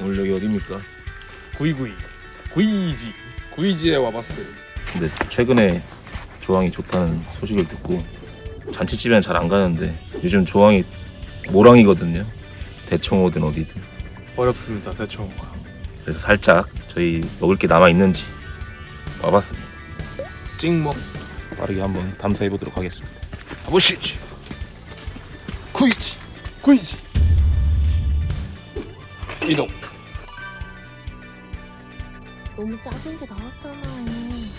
오늘 여기 어딥니까? 구이구이 구이지 구이지에 와봤어요 근데 최근에 조항이 좋다는 소식을 듣고 잔치집에는 잘 안 가는데 요즘 조항이 모랑이거든요. 대청호든 어디든. 어렵습니다 대충 그래서 살짝 저희 먹을 게 남아 있는지 와봤습니다. 찍먹 빠르게 한번 탐사해 보도록 하겠습니다. 가보시죠. 구이지 구이지 이동 너무 작은 게 나왔잖아요.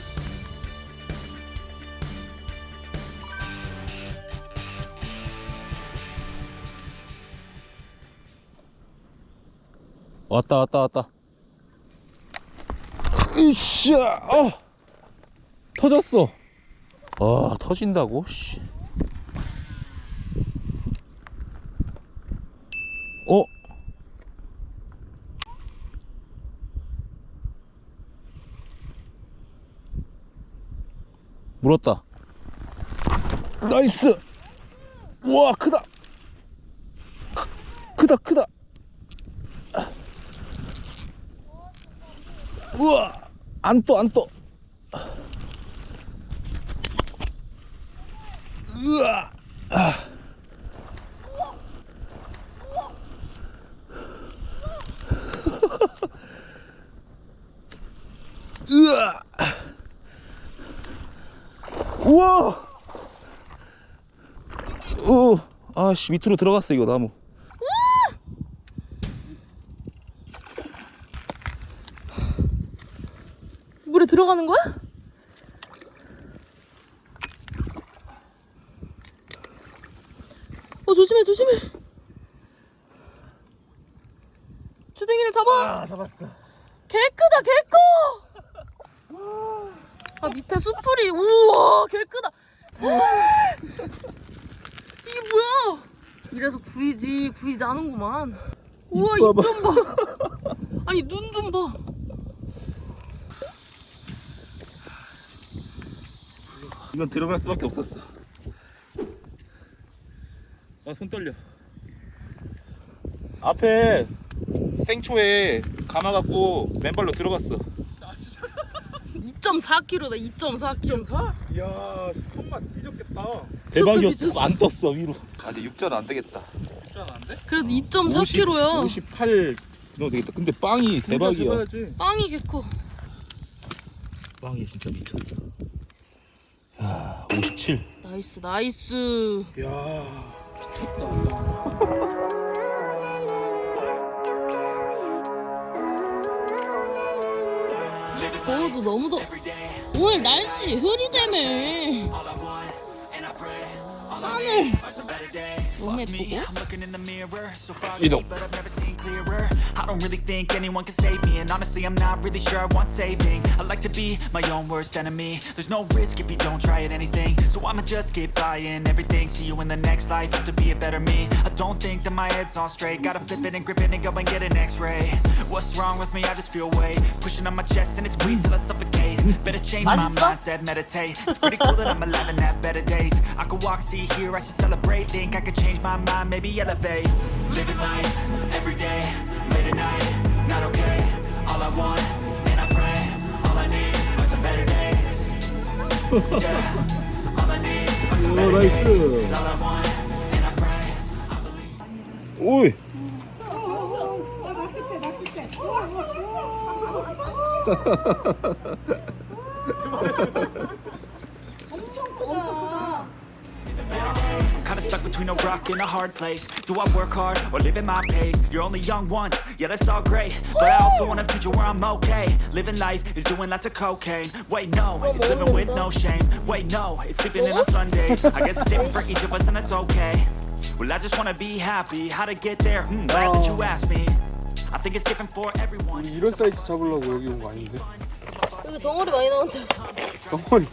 왔다 왔다 왔다. 으쌰. 어. 터졌어. 아 터진다고? 씨. 어? 물었다. 나이스. 우와 크다. 크- 크다 크다. 우와 안 떠 안 떠. 으아. 아. 우와. 오, 아씨 밑으로 들어갔어 이거 나무. 물에 들어가는 거야? 어 조심해 조심해. 주댕이를 잡아. 아 잡았어 개 크다 개 커. 아 밑에 수풀이 우와 개 크다. 이래서 구이지 구이지 않은구만. 우와 입 좀 봐. 아니 눈 좀 봐. 이건 들어갈 수밖에 없었어. 아, 손 떨려. 앞에 생초에 감아갖고 맨발로 들어갔어. 2.4kg다 2.4kg. 4? 이야 손맛 뒤졌겠다 대박이었어. 미쳤어. 안 떴어 위로. 아, 근데 육전 안 되겠다. 진짜 안 돼? 그래도 2.4kg야. 58 넣어도 되겠다. 근데 빵이 대박이야. 해봐야지 빵이 개 커. 빵이 진짜 미쳤어. 야, 57. 나이스 나이스. 이야 미쳤다 더워도 너무 더. 오늘 날씨 흐리다며. 하늘 너무 예쁘고. I'm looking in the mirror, so 이동. foggy, but I've never seen clearer. I don't really think anyone can save me, and honestly, I'm not really sure I want saving. I like to be my own worst enemy. There's no risk if you don't try at anything, so I'ma just keep buying everything. See you in the next life, have to be a better me. I don't think that my head's on straight. Gotta flip it and grip it and go and get an X-ray. What's wrong with me? I just feel weight pushing on my chest and it squeezes till I suffocate. Better change my 맛있어? mindset, meditate. It's pretty cool that I'm alive and have better days. I could walk, see, hear, I should celebrate. Think I could change my mind, maybe elevate. Living life every day, late at night, not okay. All I want, and I pray, all I need are some better days. Yeah, all I need are some better days. 'Cause all I want, and I pray. 오이. Kinda stuck between a rock and a hard place. Do I work hard or live at my pace? You're only young once, yeah, that's all great. But I also want a future where I'm okay. Living life is doing lots of cocaine. Wait, no, it's living with no shame. Wait, no, it's sleeping in on Sundays. I guess it's different for each of us, and that's okay. Well, I just wanna be happy. How to get there? Hmm, glad that you asked me. I think it's different for everyone. 이런 사이즈 잡으려고 여기 온 거 아닌데 여기 덩어리 많이 나온다 해서. 덩어리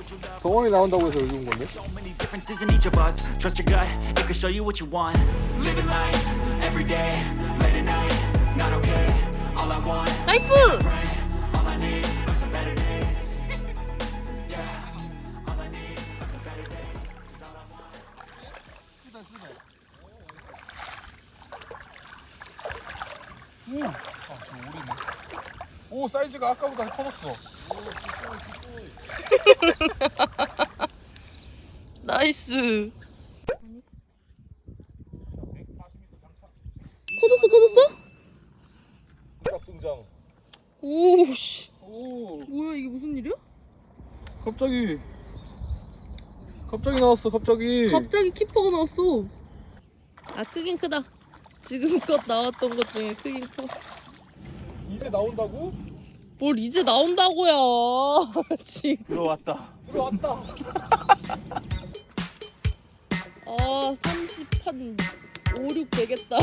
덩어리 나온다고 해서 여기 온 건데 So many differences in each of us. Trust your gut, it can show you what you want. Living life every day, late at night, not okay. All I want, 나이스. pray, all I need are some better days. Yeah, all I need are some better days. 'Cause all I want. 오! 아, 오 사이즈가 아까보다 커졌어. 나이스. 커졌어, 커졌어? 딱 등장. 오, 씨. 오 뭐야, 이게 무슨 일이야? 갑자기 갑자기 나왔어 갑자기. 갑자기 키퍼가 나왔어. 아, 크긴 크다. 지금껏 나왔던 것 중에 크긴 커. 이제 나온다고? 뭘 이제 나온다고요. 지금. 들어왔다. 들어왔다. 아, 30, 한 5, 6 되겠다.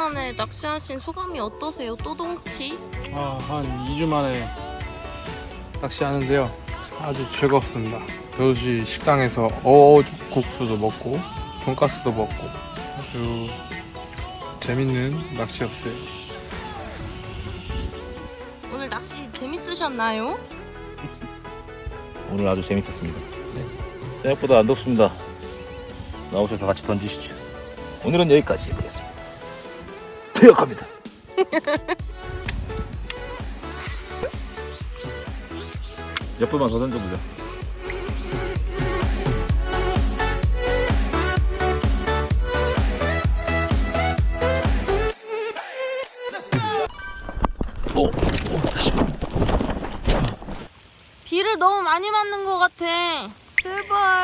만에 낚시하신 소감이 어떠세요? 또동치? 아, 한 2주 만에 낚시하는데요. 아주 즐겁습니다. 도시 식당에서 어국수도 먹고 돈가스도 먹고 아주 재밌는 낚시였어요. 오늘 낚시 재밌으셨나요? 오늘 아주 재밌었습니다. 네. 생각보다 안 덥습니다. 나오셔서 같이 던지시죠. 오늘은 여기까지 해보겠습니다. 퇴역합니다. 몇 분만 더 던져보자. 비를 너무 많이 맞는 것 같아. 제발.